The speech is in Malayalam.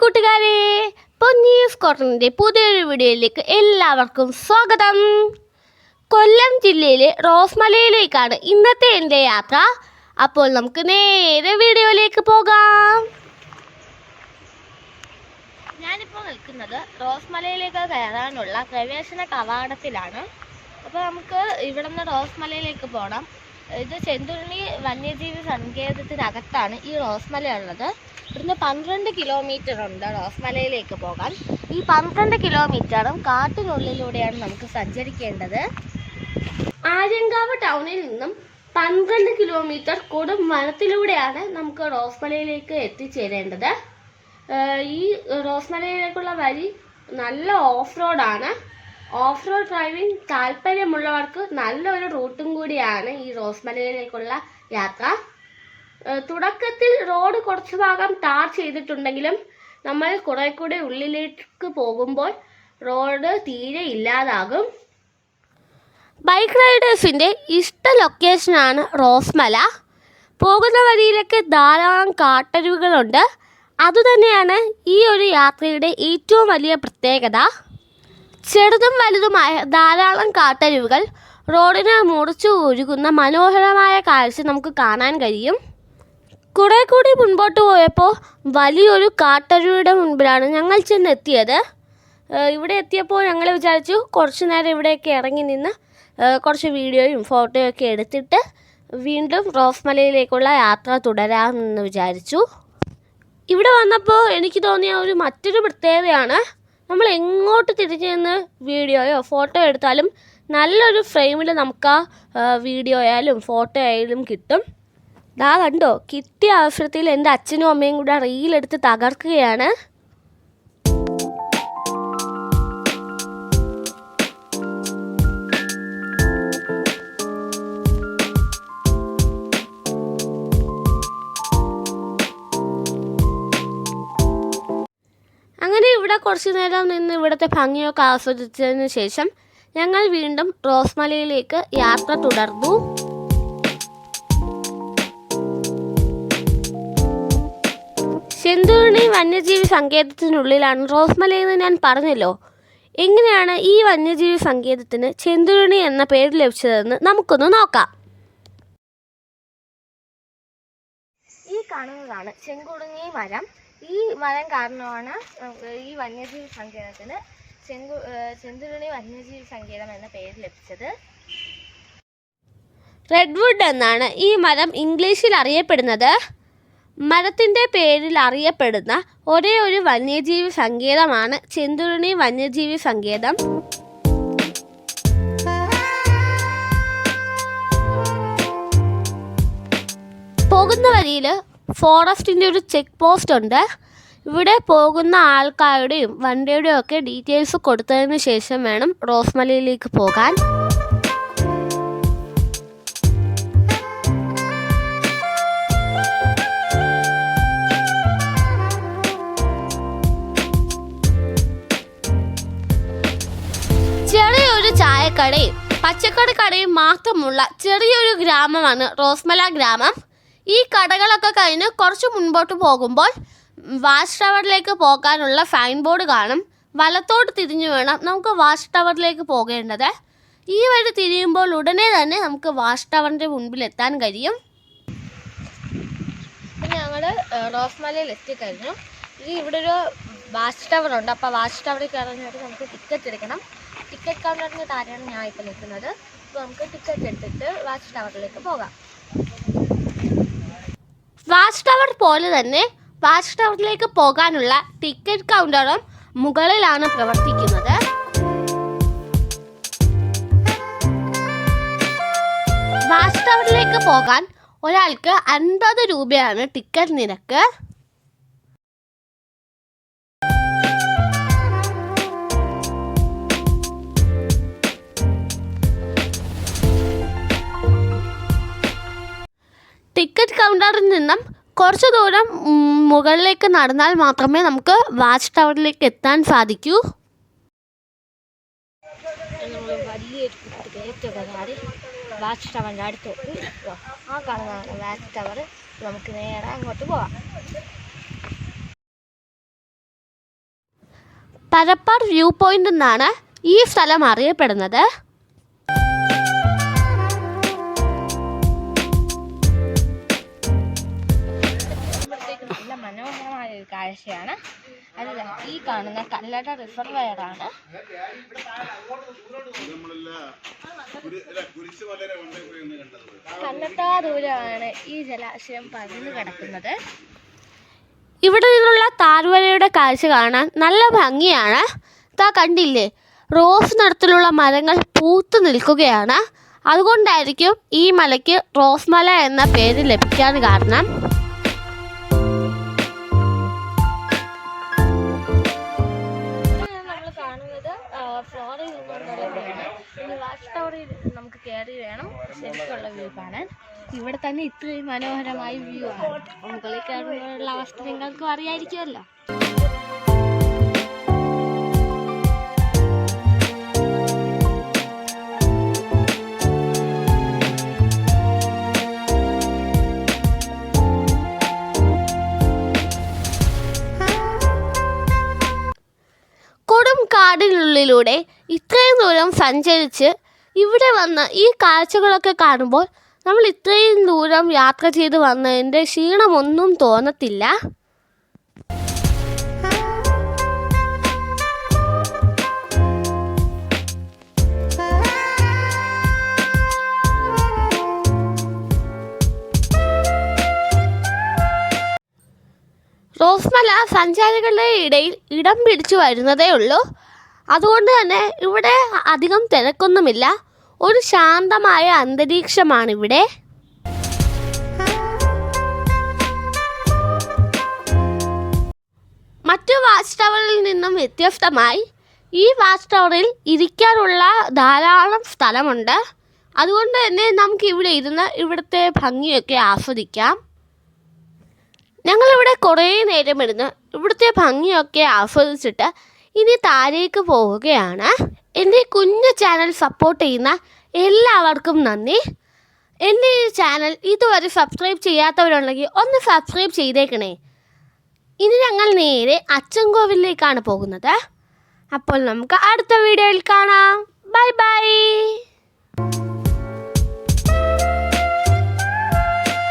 കൂട്ടുകാരെ പൊന്നീസ് കോട്ടണിന്റെ പുതിയൊരു വീഡിയോയിലേക്ക് എല്ലാവർക്കും സ്വാഗതം. കൊല്ലം ജില്ലയിലെ റോസ്മലയിലേക്കാണ് ഇന്നത്തെ എന്റെ യാത്ര. അപ്പോൾ നമുക്ക് നേരെ വീഡിയോയിലേക്ക് പോകാം. ഞാനിപ്പോൾ നിൽക്കുന്നത് റോസ്മലയിലേക്ക് കയറാനുള്ള പ്രവേശന കവാടത്തിലാണ്. അപ്പോൾ നമുക്ക് ഇവിടെ നിന്ന് റോസ്മലയിലേക്ക് പോകണം ഇത് ചെന്തുള്ളി വന്യജീവി സങ്കേതത്തിനകത്താണ് ഈ റോസ്മല ഉള്ളത് ഇവിടുന്ന് പന്ത്രണ്ട് കിലോമീറ്റർ ഉണ്ട് റോസ്മലയിലേക്ക് പോകാൻ. ഈ പന്ത്രണ്ട് കിലോമീറ്ററും കാട്ടിനുള്ളിലൂടെയാണ് നമുക്ക് സഞ്ചരിക്കേണ്ടത്. ആര്യങ്കാവ് ടൗണിൽ നിന്നും പന്ത്രണ്ട് കിലോമീറ്റർ കൊടും വനത്തിലൂടെയാണ് നമുക്ക് റോസ്മലയിലേക്ക് എത്തിച്ചേരേണ്ടത്. ഈ റോസ്മലയിലേക്കുള്ള വഴി നല്ല ഓഫ് റോഡാണ് ഓഫ് റോഡ് ഡ്രൈവിംഗ് താല്പര്യമുള്ളവർക്ക് നല്ലൊരു റൂട്ടും കൂടിയാണ് ഈ റോസ്മലയിലേക്കുള്ള യാത്ര. തുടക്കത്തിൽ റോഡ് കുറച്ച് ഭാഗം ടാർ ചെയ്തിട്ടുണ്ടെങ്കിലും നമ്മൾ കുറെ ഉള്ളിലേക്ക് പോകുമ്പോൾ റോഡ് തീരെ ഇല്ലാതാകും. ബൈക്ക് റൈഡേഴ്സിന്റെ ഇഷ്ട ലൊക്കേഷനാണ് റോസ്മല. പോകുന്ന വഴിയിലൊക്കെ ധാരാളം കാട്ടരുവികളുണ്ട്. അതുതന്നെയാണ് ഈ ഒരു യാത്രയുടെ ഏറ്റവും വലിയ പ്രത്യേകത. ചെറുതും വലുതുമായ ധാരാളം കാട്ടരുവികൾ റോഡിനെ മുറിച്ചു ഒഴുകുന്ന മനോഹരമായ കാഴ്ച നമുക്ക് കാണാൻ കഴിയും. കുറെ കൂടി മുൻപോട്ട് പോയപ്പോൾ വലിയൊരു കാട്ടരുവിയുടെ മുൻപിലാണ് ഞങ്ങൾ ചെന്നെത്തിയത്. ഇവിടെ എത്തിയപ്പോൾ ഞങ്ങൾ വിചാരിച്ചു കുറച്ച് നേരം ഇവിടെയൊക്കെ ഇറങ്ങി നിന്ന് കുറച്ച് വീഡിയോയും ഫോട്ടോയും ഒക്കെ എടുത്തിട്ട് വീണ്ടും റോഫ് മലയിലേക്കുള്ള യാത്ര തുടരാമെന്ന് വിചാരിച്ചു. ഇവിടെ വന്നപ്പോൾ എനിക്ക് തോന്നിയ ഒരു മറ്റൊരു പ്രത്യേകതയാണ് നമ്മൾ എങ്ങോട്ട് തിരിഞ്ഞു നിന്ന് വീഡിയോയോ ഫോട്ടോ എടുത്താലും നല്ലൊരു ഫ്രെയിമിൽ നമുക്ക് ആ, വീഡിയോ ആയാലും ഫോട്ടോ ആയാലും കിട്ടും. ദാ കണ്ടോ കിട്ടിയ അവസരത്തിൽ എന്റെ അച്ഛനും അമ്മയും കൂടെ റീലെടുത്ത് തകർക്കുകയാണ്. അങ്ങനെ ഇവിടെ കുറച്ച് നേരം നിന്ന് ഇവിടുത്തെ ഭംഗിയൊക്കെ ആസ്വദിച്ചതിന് ശേഷം ഞങ്ങൾ വീണ്ടും റോസ്മലയിലേക്ക് യാത്ര തുടർന്നു. ചെന്തുരുണി വന്യജീവി സങ്കേതത്തിനുള്ളിലാണ് റോസ്മലയെന്ന് ഞാൻ പറഞ്ഞല്ലോ. എങ്ങനെയാണ് ഈ വന്യജീവി സങ്കേതത്തിന് ചെന്തുരുണി എന്ന പേര് ലഭിച്ചതെന്ന് നമുക്കൊന്ന് നോക്കാം. ഈ കാണുന്നതാണ് ചെങ്കുടുങ്ങി മരം. ഈ മരം കാരണമാണ് ഈ വന്യജീവി സങ്കേതത്തിന് ചെങ്കു ചെന്തുണി ചെന്തുരുണി വന്യജീവി സങ്കേതം എന്ന പേര് ലഭിച്ചത്. റെഡ്വുഡ് എന്നാണ് ഈ മരം ഇംഗ്ലീഷിൽ അറിയപ്പെടുന്നത്. മരത്തിന്റെ പേരിൽ അറിയപ്പെടുന്ന ഒരേ ഒരു വന്യജീവി സങ്കേതമാണ് ചെന്തുരുണി വന്യജീവി സങ്കേതം. പോകുന്ന വഴിയിൽ ഫോറസ്റ്റിന്റെ ഒരു ചെക്ക് പോസ്റ്റ് ഉണ്ട്. ഇവിടെ പോകുന്ന ആൾക്കാരുടെയും വണ്ടിയുടെയും ഒക്കെ ഡീറ്റെയിൽസ് കൊടുത്തതിന് ശേഷം വേണം റോസ്മലയിലേക്ക് പോകാൻ. ചായക്കടയും പച്ചക്കറി കടയും മാത്രമുള്ള ചെറിയൊരു ഗ്രാമമാണ് റോസ്മല ഗ്രാമം. ഈ കടകളൊക്കെ കഴിഞ്ഞ് കുറച്ച് മുൻപോട്ട് പോകുമ്പോൾ വാഷ് ടവറിലേക്ക് പോകാനുള്ള ഫൈൻ ബോർഡ് കാണും. വലത്തോട്ട് തിരിഞ്ഞു വേണം നമുക്ക് വാഷ് ടവറിലേക്ക് പോകേണ്ടത്. ഈ വഴി തിരിയുമ്പോൾ ഉടനെ തന്നെ നമുക്ക് വാഷ് ടവറിന്റെ മുൻപിൽ എത്താൻ കഴിയും. ഞങ്ങൾ റോസ്മലയിൽ എത്തിക്കഴിഞ്ഞു. ഇത് ഇവിടെ ഒരു വാഷ് ടവർ ഉണ്ട്. അപ്പോൾ വാഷ് ടവറിൽ കയറാനായിട്ട് നമുക്ക് ടിക്കറ്റ് എടുക്കണം. ടിക്കറ്റ് കൗണ്ടറിന് താഴെയാണ് ഞാൻ ഇപ്പോൾ നിൽക്കുന്നത്. അപ്പോൾ നമുക്ക് ടിക്കറ്റ് എടുത്തിട്ട് വാച്ച് ടവറിലേക്ക് പോകാം. വാച്ച് ടവർ പോലെ തന്നെ വാച്ച് ടവറിലേക്ക് പോകാനുള്ള ടിക്കറ്റ് കൗണ്ടറും മുകളിലാണ് പ്രവർത്തിക്കുന്നത്. വാച്ച് ടവറിലേക്ക് പോകാൻ ഒരാൾക്ക് അൻപത് രൂപയാണ് ടിക്കറ്റ് നിരക്ക്. കൗണ്ടറിൽ നിന്നും കുറച്ച് ദൂരം മുകളിലേക്ക് നടന്നാൽ മാത്രമേ നമുക്ക് വാച്ച് ടവറിലേക്ക് എത്താൻ സാധിക്കൂ. വാച്ച് ടവറിന്റെ അടുത്ത് ആ കാണുന്നതാണ് വാച്ച് ടവർ നമുക്ക് നേരെ അങ്ങോട്ട് പോവാം. പരപ്പാർ വ്യൂ പോയിന്റ് എന്നാണ് ഈ സ്ഥലം അറിയപ്പെടുന്നത്. ഒരു കാഴ്ചയാണ്. അല്ല? ഈ കാണുന്ന കല്ലട റിസർവയർ ആണ്. കല്ലെത്താ ദൂരമാണ് ഈ ജലാശയം പതിന്ന് കിടക്കുന്നത്. ഇവിടെ നിന്നുള്ള താഴ്വരയുടെ കാഴ്ച കാണാൻ നല്ല ഭംഗിയാണ്. താ കണ്ടില്ലേ? റോസ് നിറത്തിലുള്ള മരങ്ങൾ പൂത്തു നിൽക്കുകയാണ്. അതുകൊണ്ടായിരിക്കും ഈ മലയ്ക്ക് റോസ് മല എന്ന പേര് ലഭിക്കാൻ കാരണം. ശരിക്കുള്ള വ്യൂ കാണാൻ. ഇവിടെ തന്നെ ഇത്രയും മനോഹരമായ വ്യൂ ആണ്. മുകളിൽ കയറുമ്പോഴുള്ള അവസ്ഥ നിങ്ങൾക്കും അറിയായിരിക്കുമല്ലോ. കൊടും കാടിനുള്ളിലൂടെ ഇത്രയും ദൂരം സഞ്ചരിച്ച് ഇവിടെ വന്ന് ഈ കാഴ്ചകളൊക്കെ കാണുമ്പോൾ നമ്മൾ ഇത്രയും ദൂരം യാത്ര ചെയ്ത് വന്നതിന്റെ ക്ഷീണമൊന്നും തോന്നത്തില്ല. റോസ്മല സഞ്ചാരികളുടെ ഇടയിൽ ഇടം പിടിച്ചു വരുന്നതേ ഉള്ളൂ. അതുകൊണ്ട് തന്നെ ഇവിടെ അധികം തിരക്കൊന്നുമില്ല. ഒരു ശാന്തമായ അന്തരീക്ഷമാണിവിടെ. മറ്റു വാച്ച് ടവറിൽ നിന്നും വ്യത്യസ്തമായി ഈ വാച്ച് ടവറിൽ ഇരിക്കാനുള്ള ധാരാളം സ്ഥലമുണ്ട്. അതുകൊണ്ട് തന്നെ നമുക്ക് ഇവിടെ ഇരുന്ന് ഇവിടുത്തെ ഭംഗിയൊക്കെ ആസ്വദിക്കാം. ഞങ്ങളിവിടെ കുറേ നേരം ഇരുന്ന് ഇവിടുത്തെ ഭംഗിയൊക്കെ ആസ്വദിച്ചിട്ട് ഇനി താഴേക്ക് പോവുകയാണ്. എന്റെ കുഞ്ഞു ചാനൽ സപ്പോർട്ട് ചെയ്യുന്ന എല്ലാവർക്കും നന്ദി. എന്റെ ഈ ചാനൽ ഇതുവരെ സബ്സ്ക്രൈബ് ചെയ്യാത്തവരുണ്ടെങ്കിൽ ഒന്ന് സബ്സ്ക്രൈബ് ചെയ്തേക്കണേ. ഇനി ഞങ്ങൾ നേരെ അച്ചൻകോവിലേക്കാണ് പോകുന്നത്. അപ്പോൾ നമുക്ക് അടുത്ത വീഡിയോയിൽ കാണാം. Bye bye